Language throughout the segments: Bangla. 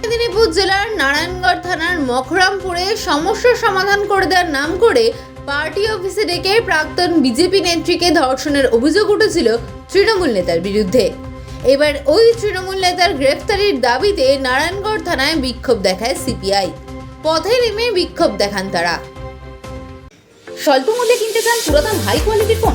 মেদিনীপুর জেলার নারায়ণগড় থানার মখরামপুরে সমস্যা সমাধান করে দেওয়ার নাম করে পার্টি অফিসে ডেকে প্রাক্তন বিজেপি নেত্রীকে ধর্ষণের অভিযোগ উঠেছিল তৃণমূল নেতার বিরুদ্ধে। এবার ওই তৃণমূল নেতার গ্রেফতারির দাবিতে নারায়ণগড় থানায় বিক্ষোভ দেখায় সিপিআই। পথে নেমে বিক্ষোভ দেখান তারা। স্বল্প মূল্যে কিনতে চান পুরাতন হাই কোয়ালিটির ফোন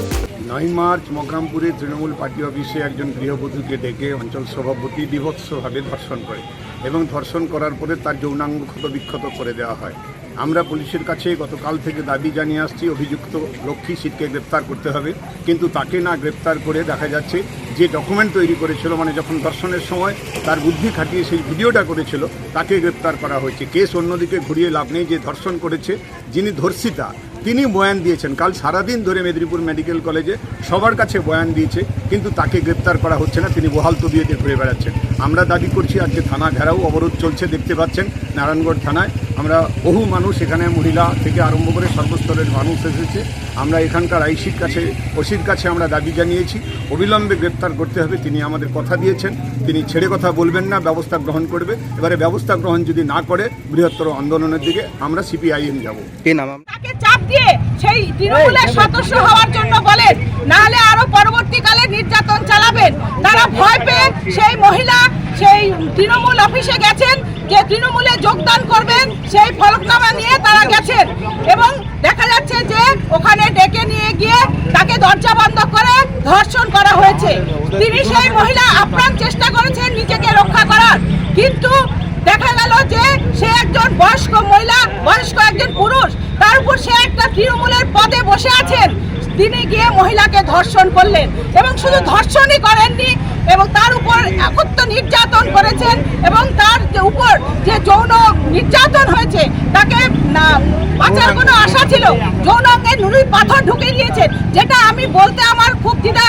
নয় মার্চ মকরামপুরে তৃণমূল পার্টি অফিসে একজন গৃহবধূকে ডেকে অঞ্চল সভাপতি বিভৎসভাবে ধর্ষণ করে এবং ধর্ষণ করার পরে তার যৌনাঙ্গ ক্ষত বিক্ষত করে দেওয়া হয়। আমরা পুলিশের কাছে গতকাল থেকে দাবি জানিয়ে আসছি, অভিযুক্ত লক্ষ্মী সিটকে গ্রেপ্তার করতে হবে। কিন্তু তাকে না গ্রেপ্তার করে দেখা যাচ্ছে, যে ডকুমেন্ট তৈরি করেছিল মানে যখন ধর্ষণের সময় তার বুদ্ধি খাটিয়ে সেই ভিডিওটা করেছিল, তাকে গ্রেপ্তার করা হয়েছে। কেস অন্যদিকে ঘুরিয়ে লাভ নেই, যে ধর্ষণ করেছে, যিনি ধর্ষিতা তিনি বয়ান দিয়েছেন। কাল সারাদিন ধরে মেদিনীপুর মেডিকেল কলেজে সবার কাছে বয়ান দিয়েছে কিন্তু তাকে গ্রেপ্তার করা হচ্ছে না। তিনি বহাল তবিয়তে ঘুরে বেড়াচ্ছেন। আমরা দাবি করছি আজকে থানা ঘেরাও অবরোধ চলছে দেখতে পাচ্ছেন নারায়ণগড় থানায়। আমরা বহু মানুষ এখানে মহিলা থেকে আরম্ভ করে সর্বস্তরের মানুষ এসেছে। আমরা এখানকার আইসির কাছে ওসির কাছে আমরা দাবি জানিয়েছি। অবিলম্বে গ্রেপ্তার করতে হবে তিনি আমাদের কথা দিয়েছেন। তিনি ছেড়ে কথা বলবেন না ব্যবস্থা গ্রহণ করবে। এবারে ব্যবস্থা গ্রহণ যদি না করে বৃহত্তর আন্দোলনের দিকে আমরা সিপিআইএম যাব। কে নাম দিয়ে সেই তৃণমূলের সদস্য হওয়ার জন্য বলেন নাহলে আরও পরবর্তীকালে নির্যাতন চালাবেন। তারা ভয় পেয়ে সেই মহিলা সেই তৃণমূল অফিসে গেছেন যে তৃণমূলে যোগদান করবেন সেই ফলকনামা নিয়ে তারা গেছেন। এবং দেখা যাচ্ছে যে ওখানে ডেকে নিয়ে গিয়ে তাকে দরজা বন্ধ করে ধর্ষণ করা হয়েছে। তিনি সেই মহিলা আপ্রাণ চেষ্টা করেছেন নিজেকে রক্ষা করার। কিন্তু দেখা গেল যে সে একজন বয়স্ক মহিলা বয়স্ক একজন পুরুষ। তার উপর সে একটা তৃণমূলের পদে বসে আছেন। তিনি গিয়ে মহিলাকে ধর্ষণ করলেন এবং শুধু ধর্ষণই করেননি এবং তার উপর একত্র নির্যাতন করেছেন এবং তার যে উপর যে যৌন নির্যাতন হয়েছে তাকে না বাঁচার কোনো আশা ছিল? যৌন অঙ্গে নুড়ি পাথর ঢুকে দিয়েছেন যেটা আমি বলতে আমার খুব দ্বিধা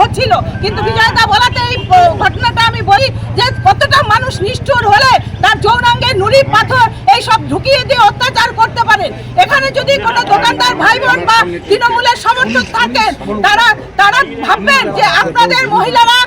হচ্ছিল। কিন্তু বিজয়দা বলাতে এই ঘটনাটা আমি বলি যে কতটা মানুষ নিষ্ঠুর হলে তার যৌনাঙ্গে নুড়ি পাথর এই সব ঢুকিয়ে দিয়ে অত্যাচার করতে পারেন। এখানে যদি কোনো দোকানদার ভাই বোন বা তৃণমূলের সমর্থক থাকেন, তারা তারা ভাববেন যে আপনাদের মহিলারা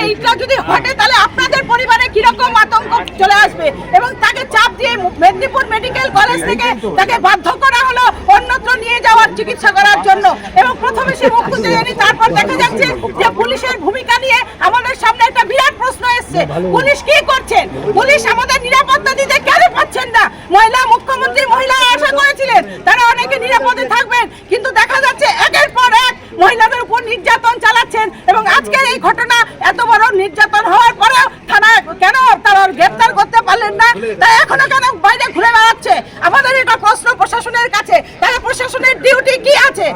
এইটা যদি ঘটে, তাহলে আপনাদের পরিবারে কীরকম আতঙ্ক চলে আসবে? এবং তাকে চাপ দিয়ে মেদিনীপুর মেডিকেল কলেজ থেকে তাকে বাধ্য করা হলো অন্যত্র নিয়ে যাওয়ার চিকিৎসা করার জন্য। এবং প্রথমে সে মুখ যায়নি তারপর দেখা যাচ্ছে যে পুলিশের ভূমিকা নিয়ে আমাদের সামনে একটা বিরাট প্রশ্ন এসছে। পুলিশ কি করছেন? পুলিশ আমাদের নিরাপত্তা দিতে কেন পাচ্ছেন না? মহিলা মুখ্যমন্ত্রী মহিলা আশা করেছিলেন তারা অনেকে নিরাপদে থাকবেন কিন্তু দেখা যাচ্ছে একের পর এক মহিলাদের উপর নির্যাতন চালাচ্ছেন এবং আজকের এই ঘটনা এত বড় নির্যাতন হওয়ার পরেও থানায় কেন তারা গ্রেপ্তার করতে পারলেন না? তাই এখনও কেন বাইরে ঘুরে বেড়াচ্ছে? আমাদের এটা প্রশ্ন প্রশাসনের কাছে। তাহলে প্রশাসনের ডিউটি কি আছে?